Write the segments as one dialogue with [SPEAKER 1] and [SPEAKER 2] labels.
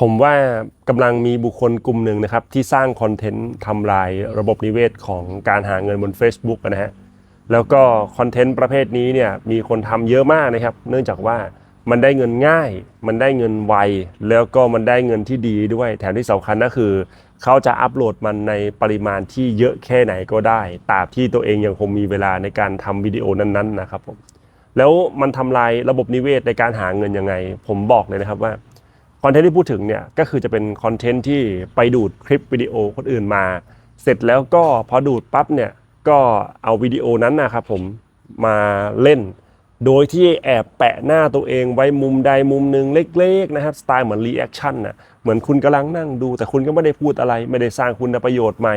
[SPEAKER 1] ผมว่ากำลังมีบุคคลกลุ่มหนึ่งนะครับ ที่สร้างคอนเทนต์ทำลายระบบนิเวศของการหาเงินบน Facebook นะฮะแล้วก็คอนเทนต์ประเภทนี้เนี่ยมีคนทำเยอะมากนะครับ เนื่องจากว่ามันได้เงินง่าย มันได้เงินไว แล้วก็มันได้เงินที่ดีด้วย แถมที่สำคัญก็คือ เขาจะอัปโหลดมันในปริมาณที่เยอะแค่ไหนก็ได้ ตราบที่ตัวเองยังคงมีเวลาในการทำวิดีโอนั้นๆนะครับผมแล้วมันทำลายระบบนิเวศในการหาเงินยังไง ผมบอกเลยนะครับว่า อนเทนต์ที่พูดถึงเนี่ยก็คือจะเป็นคอนเทนต์ที่ไปดูดคลิปวิดีโอคนอื่นมา เสร็จแล้วก็พอดูดปั๊บเนี่ยก็เอาวิดีโอนั้นนะครับผมมาเล่น โดยที่แอบแปะหน้าตัวเองไว้มุมใดมุมหนึ่งเล็กๆนะครับสไตล์เหมือนรีแอคชั่นนะเหมือนคุณกำลังนั่งดู แต่คุณก็ไม่ได้พูดอะไร ไม่ได้สร้างคุณประโยชน์ใหม่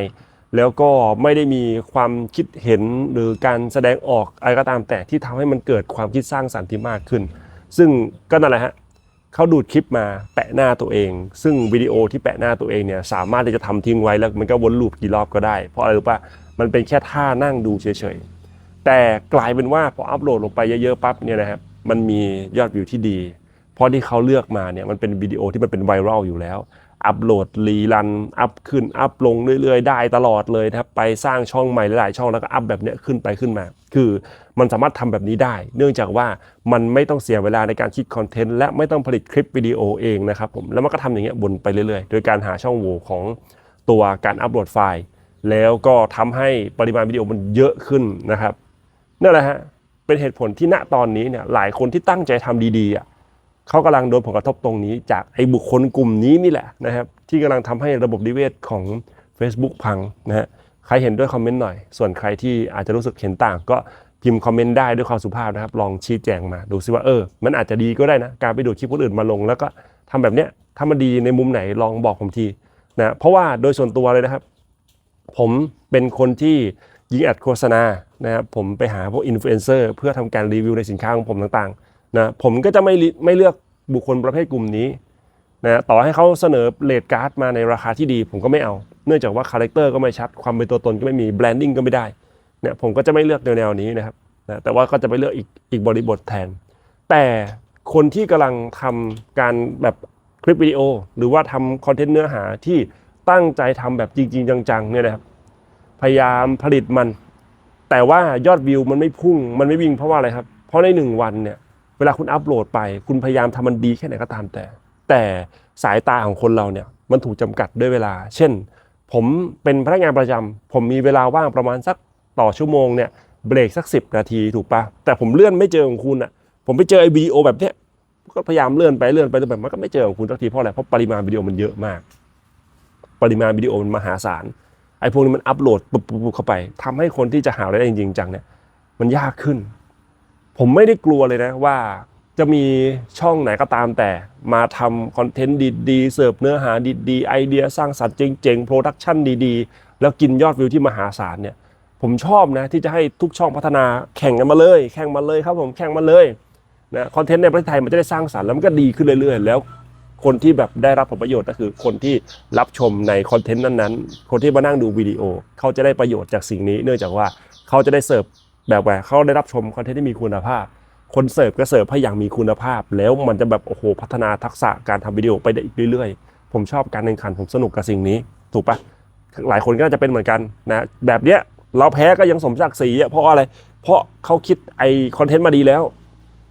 [SPEAKER 1] แล้วก็ไม่ได้มีความคิดเห็นหรือการแสดงออกอะไรก็ตามแต่ที่ทำให้มันเกิดความคิดสร้างสรรค์ที่มากขึ้น ซึ่งก็นั่นแหละฮะ เขาดูดคลิปมาแปะหน้าตัวเอง ซึ่งวิดีโอที่แปะหน้าตัวเองเนี่ยสามารถที่จะทำทิ้งไว้แล้วมันก็วนลูปกี่รอบก็ได้ เพราะอะไรรู้ป่ะมันเป็นแค่ท่านั่งดูเฉยๆ แต่กลายเป็นว่าพออัพโหลดลงไปเยอะๆปั๊บเนี่ยนะครับมันมียอดวิวที่ดี เพราะที่เขาเลือกมาเนี่ยมันเป็นวิดีโอที่มันเป็นไวรัลอยู่แล้ว อัพโหลดรีรัน อัพขึ้น อัพลงเรื่อยๆ ได้ตลอดเลยนะครับ ไปสร้างช่องใหม่หลายๆช่องแล้วก็อัพแบบเนี้ยขึ้นไปขึ้นมา คือมันสามารถทำแบบนี้ได้ เนื่องจากว่ามันไม่ต้องเสียเวลาในการคิดคอนเทนต์และไม่ต้องผลิตคลิปวิดีโอเองนะครับผม แล้วมันก็ทำอย่างเงี้ยวนไปเรื่อยๆ โดยการหาช่องโหว่ของตัวการอัพโหลดไฟล์ แล้วก็ทำให้ปริมาณวิดีโอมันเยอะขึ้นนะครับนั่นแหละฮะ เป็นเหตุผลที่ณตอนนี้เนี่ยหลายคนที่ตั้งใจทำดีๆอะ เขากำลังโดนผลกระทบตรงนี้ จากไอ้บุคคลกลุ่มนี้นี่แหละนะครับ ที่กำลังทำให้ระบบนิเวศของ Facebook พังนะฮะใครเห็นด้วยคอมเมนต์หน่อย ส่วนใครที่อาจจะรู้สึกเห็นต่าง ก็พิมพ์คอมเมนต์ได้ด้วยความสุภาพนะครับ ลองชี้แจงมาดูซิว่าเออ มันอาจจะดีก็ได้นะ การไปดูคลิปคนอื่นมาลง แล้วก็ทำแบบเนี้ยถ้ามันดีในมุมไหนลองบอกผมทีนะเพราะว่าโดยส่วนตัวเลยนะครับ ผมเป็นคนที่ยิงแอดโฆษณานะครับผมไปหาพวกอินฟลูเอนเซอร์เพื่อทำการรีวิวในสินค้าของผมต่างๆ นะผมก็จะไม่ไม่เลือกบุคคลประเภทกลุ่มนี้นะต่อให้เขาเสนอเลดการ์ดมาในราคาที่ดี ผมก็ไม่เอา เนื่องจากว่าคาแรคเตอร์ก็ไม่ชัด ความเป็นตัวตนก็ไม่มีแบรนดิ้งก็ไม่ได้เนี่ยผมก็จะไม่เลือกแนวๆนี้นะครับนะแต่ว่าก็จะไปเลือกอีกอีกบริบทแทน แต่คนที่กำลังทำการแบบคลิปวิดีโอ หรือว่าทำคอนเทนต์เนื้อหาที่ตั้งใจทำแบบจริง ๆ จังๆเนี่ยนะครับพยายามผลิตมัน แต่ว่ายอดวิวมันไม่พุ่งมันไม่วิ่งเพราะว่าอะไรครับ เพราะในหนึ่งวันเนี่ย เวลาคุณอัปโหลดไป คุณพยายามทำมันดีแค่ไหนก็ตามแต่ แต่สายตาของคนเราเนี่ยมันถูกจำกัดด้วยเวลา เช่น ผมเป็นพนักงานประจำผมมีเวลาว่างประมาณสักต่อชั่วโมงเนี่ยเบรกสักสินาทีถูกปะแต่ผมเลื่อนไม่เจอของคุณอะผมไปเจอไอ้วิดีโอแบบเนี้ยก็พยายามเลื่อนไปเลื่อนไปแต่แบบมันก็ไม่เจอของคุณสักทีเพราะอะไรเพราะปริมาณวิดีโอมันเยอะมาก ปริมาณวิดีโอมันมหาศาลไอ้พวกนี้มันอัปโหลดปุ๊บปุ๊บเข้าไปทำให้คนที่จะหารายได้จริงจังเนี่ยมันยากขึ้น ผมไม่ได้กลัวเลยนะว่าจะมีช่องไหนก็ตามแต่มาทำคอนเทนต์ดีๆเสิร์ฟเนื้อหาดีๆไอเดียสร้างสรรค์เจ๋งๆโปรดักชันดีๆ แล้วกินยอดวิวที่มหาศาลเนี่ยผมชอบนะที่จะให้ทุกช่องพัฒนาแข่งกันมาเลย แข่งมาเลยครับผมแข่งมาเลยนะคอนเทนต์ในประเทศไทยมันจะได้สร้างสรรค์แล้วมันก็ดีขึ้นเรื่อยๆ แล้วคนที่แบบได้รับผลประโยชน์ก็คือคนที่รับชมในคอนเทนต์นั้นๆ คนที่มานั่งดูวิดีโอ เขาจะได้ประโยชน์จากสิ่งนี้ เนื่องจากว่าเขาจะได้เสิร์ฟ แบบว่าเขาได้รับชมคอนเทนต์ที่มีคุณภาพ คนเสิร์ฟก็เสิร์ฟให้อย่างมีคุณภาพ แล้วมันจะแบบโอ้โหพัฒนาทักษะการทำวิดีโอไปได้อีกเรื่อยๆ ผมชอบการแข่งขันผมสนุกกับสิ่งนี้ ถูกปะหลายคนก็น่าจะเป็นเหมือนกันนะแบบเนี้ยเราแพ้ก็ยังสมศักดิ์ศรีอะเพราะอะไร เพราะเขาคิดไอคอนเทนต์มาดีแล้ว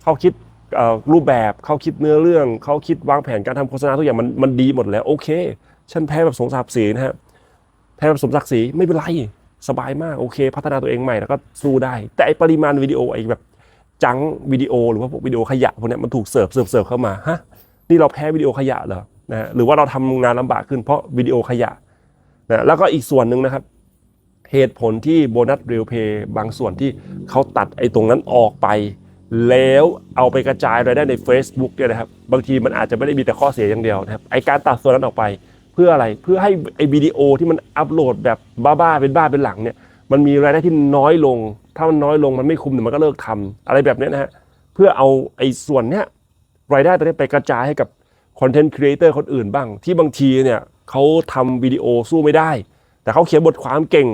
[SPEAKER 1] เขาคิดรูปแบบเขาคิดเนื้อเรื่องเขาคิดวางแผนการทำโฆษณาทุกอย่างมันมันดีหมดแล้วโอเค ฉันแพ้แบบสมศักดิ์ศรีนะฮะแพ้แบบสมศักดิ์ศรีไม่เป็นไร สบายมากโอเค พัฒนาตัวเองใหม่แล้วก็สู้ได้ แต่ไอปริมาณวิดีโอไอแบบจังวิดีโอหรือว่าพวกวิดีโอขยะพวกเนี้ยมันถูกเสิร์ฟเสิร์ฟเสิร์ฟเข้ามาฮะนี่เราแพ้วิดีโอขยะเหรอนะฮะหรือว่าเราทำงานลำบากขึ้นเพราะวิดีโอขยะนะแล้วก็อีกส่วนหนึ่งนะครับ เหตุผลที่โบนัสเรียลเพย์บางส่วนที่เขาตัดไอ้ตรงนั้นออกไป แล้วเอาไปกระจายรายได้ใน Facebook เนี่ยนะครับบางทีมันอาจจะไม่ได้มีแต่ข้อเสียอย่างเดียวนะครับไอการตัดส่วนนั้นออกไป พื่ออะไรเพื่อให้ไอวิดีโอที่มันอัปโหลดแบบบ้าๆเป็นบ้าเป็นหลังเนี่ยมันมีรายได้ที่น้อยลง ถ้ามันน้อยลงมันไม่คุ้มเดี๋ยวมันก็เลิกทำอะไรแบบนี้นะฮะเพื่อเอาไอ้ส่วนเนี้ยรายได้ตัวนี้ไปกระจายให้กับคอนเทนต์ครีเอเตอร์คนอื่นบ้าง ที่บางทีเนี่ยเขาทำวิดีโอสู้ไม่ได้ แต่เขาเขียนบทความเก่ง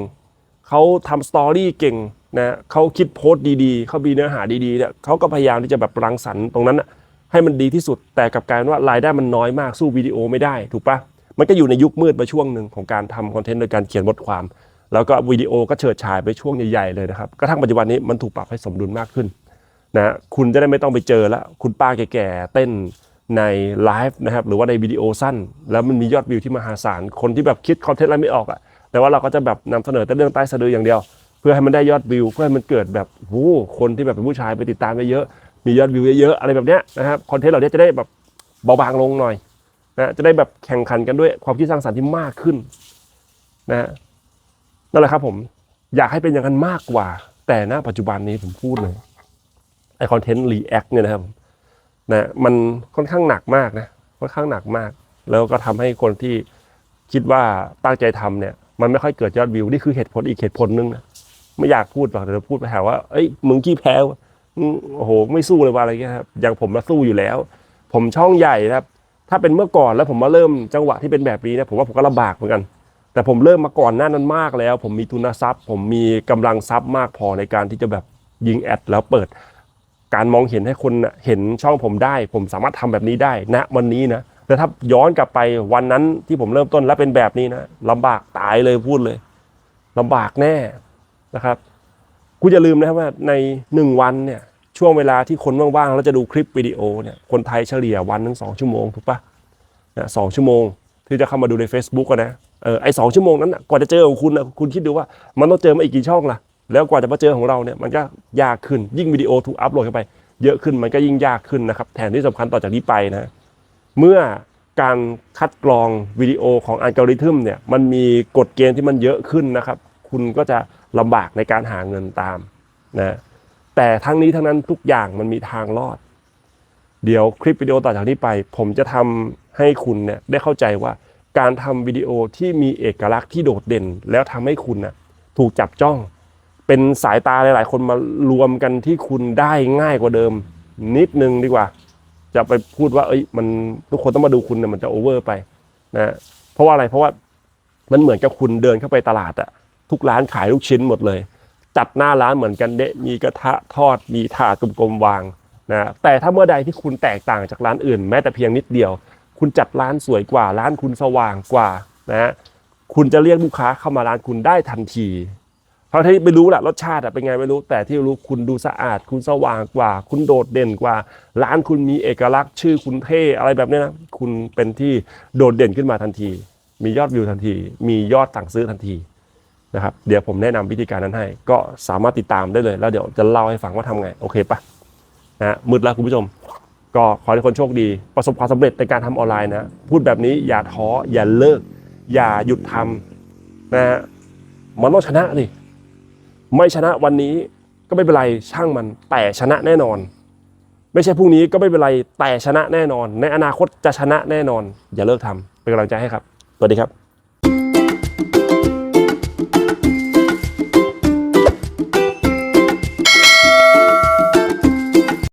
[SPEAKER 1] เขาทำสตอรี่เก่งนะเขาคิดโพสต์ดีๆเขามีเนื้อหาดีๆเนี่ยเขาก็พยายามที่จะแบบรังสรรค์ตรงนั้นน่ะให้มันดีที่สุดแต่กับการว่ารายได้มันน้อยมากสู้วิดีโอไม่ได้ถูกปะ มันก็อยู่ในยุคมืดมาช่วงหนึ่งของการทำคอนเทนต์โดยการเขียนบทความ แล้วก็วิดีโอก็เฉิดฉายไปช่วงใหญ่ๆเลยนะครับกระทั่งปัจจุบันนี้มันถูกปรับให้สมดุลมากขึ้นนะคุณจะได้ไม่ต้องไปเจอแล้วคุณป้าแก่ๆเต้นในไลฟ์นะครับหรือว่าในวิดีโอสั้น แล้วมันมียอดวิวที่มหาศาลคนที่แบบคิดคอนเทนต์อะไรไม่ออกอะแต่ว่าเราก็จะแบบนำเสนอแต่เรื่องใต้สะดืออย่างเดียว เพื่อให้มันได้ยอดวิว เพื่อให้มันเกิดแบบโอ้คนที่แบบเป็นผู้ชายไปติดตามเยอะมียอดวิวเยอะๆอะไรแบบเนี้ยนะครับคอนเทนต์เหล่านี้จะได้แบบเบาบางลงหน่อย นะจะได้แบบแข่งขันกันด้วยความคิดสร้างสรรค์ที่มากขึ้นนะฮะนั่นแหละครับผมอยากให้เป็นอย่างนั้นมากกว่า แต่ณปัจจุบันนี้ผมพูดเลยไอคอนเทนต์รีแอคเนี่ยนะครับนะมันค่อนข้างหนักมากนะค่อนข้างหนักมาก แล้วก็ทำให้คนที่คิดว่าตั้งใจทำเนี่ย มันไม่ค่อยเกิดยอดวิวนี่คือเหตุผลอีกเหตุผลหนึงนะไม่อยากพูดหรอกแต่จะพูดไปหาว่าเอ้ยมึงขี้แพ้วโอ้โห ไม่สู้เลยว่าอะไรเงี้ยครับอย่างผมมาสู้อยู่แล้ว ผมช่องใหญ่นะครับ ถ้าเป็นเมื่อก่อนแล้วผมมาเริ่มจังหวะที่เป็นแบบนี้นะผมว่าผมก็ลำบากเหมือนกัน แต่ผมเริ่มมาก่อนหน้านั้นมากแล้ว ผมมีทุนทรัพย์ ผมมีกำลังทรัพย์มากพอในการที่จะแบบยิงแอดแล้วเปิด การมองเห็นให้คนเห็นช่องผมได้ ผมสามารถทำแบบนี้ได้ณวันนี้นะแต่ถ้าย้อนกลับไปวันนั้นที่ผมเริ่มต้นแล้วเป็นแบบนี้นะลำบากตายเลยพูดเลยลำบากแน่นะครับกูอย่าลืมนะครับว่าในหนึ่งวันเนี่ย ช่วงเวลาที่คนว่างๆแล้วจะดูคลิปวิดีโอเนี่ยคนไทยเฉลี่ยวันหนึ่งสองชั่วโมงถูกปะนะสองชั่วโมงที่จะเข้ามาดูใน Facebook นะเออไอสองชั่วโมงนั้นน่ะกว่าจะเจอของคุณนะคุณคิดดูว่ามันต้องเจอมาอีกกี่ช่องล่ะแล้วกว่าจะมาเจอของเราเนี่ยมันก็ยากขึ้นยิ่งวิดีโอถูกอัพโหลดเข้าไป เยอะขึ้นมันก็ยิ่งยากขึ้นนะครับแถมที่สำคัญต่อจากนี้ไปนะเมื่อการคัดกรองวิดีโอของอัลกอริทึมเนี่ยมันมีกฎเกณฑ์ที่มันเยอะขึ้นนะครับ คุณก็จะลำบากในการหาเงินตามนะ แต่ทั้งนี้ทั้งนั้นทุกอย่างมันมีทางรอด เดี๋ยวคลิปวิดีโอต่อจากนี้ไป ผมจะทำให้คุณเนี่ยได้เข้าใจว่าการทำวิดีโอที่มีเอกลักษณ์ที่โดดเด่น แล้วทำให้คุณน่ะถูกจับจ้อง เป็นสายตาหลาย ๆ คนมารวมกันที่คุณได้ง่ายกว่าเดิม นิดนึงดีกว่า จะไปพูดว่า เอ้ยมันทุกคนต้องมาดูคุณเนี่ยมันจะโอเวอร์ไปนะเพราะว่าอะไรเพราะว่ามันเหมือนกับคุณเดินเข้าไปตลาดอะทุกร้านขายลูกชิ้นหมดเลย จัดหน้าร้านเหมือนกันเดะมีกระทะทอดมีถาดกลมๆวางนะแต่ถ้าเมื่อใดที่คุณแตกต่างจากร้านอื่น แม้แต่เพียงนิดเดียว คุณจัดร้านสวยกว่าร้านคุณสว่างกว่านะคุณจะเรียกลูกค้าเข้ามาร้านคุณได้ทันทีเพราะที่ไม่รู้แหละรสชาติเป็นไงไม่รู้ แต่ที่รู้คุณดูสะอาด คุณสว่างกว่า คุณโดดเด่นกว่า ร้านคุณมีเอกลักษณ์ชื่อคุณเท่อะไรแบบนี้นะคุณเป็นที่โดดเด่นขึ้นมาทันที มียอดวิวทันที มียอดสั่งซื้อทันที นะครับเดี๋ยวผมแนะนำวิธีการนั้นให้ ก็สามารถติดตามได้เลยแล้วเดี๋ยวจะเล่าให้ฟังว่าทำไงโอเคปะนะฮะมืดแล้วคุณผู้ชม ก็ขอให้คนโชคดี ประสบความสำเร็จในการทำออนไลน์นะ พูดแบบนี้อย่าท้ออย่าเลิก อย่าหยุดทำนะฮะมันต้องชนะดิไม่ชนะวันนี้ก็ไม่เป็นไรช่างมันแต่ชนะแน่นอน ไม่ใช่พรุ่งนี้ก็ไม่เป็นไรแต่ชนะแน่นอน ในอนาคตจะชนะแน่นอน อย่าเลิกทำเป็นกำลังใจให้ครับสวัสดีครับ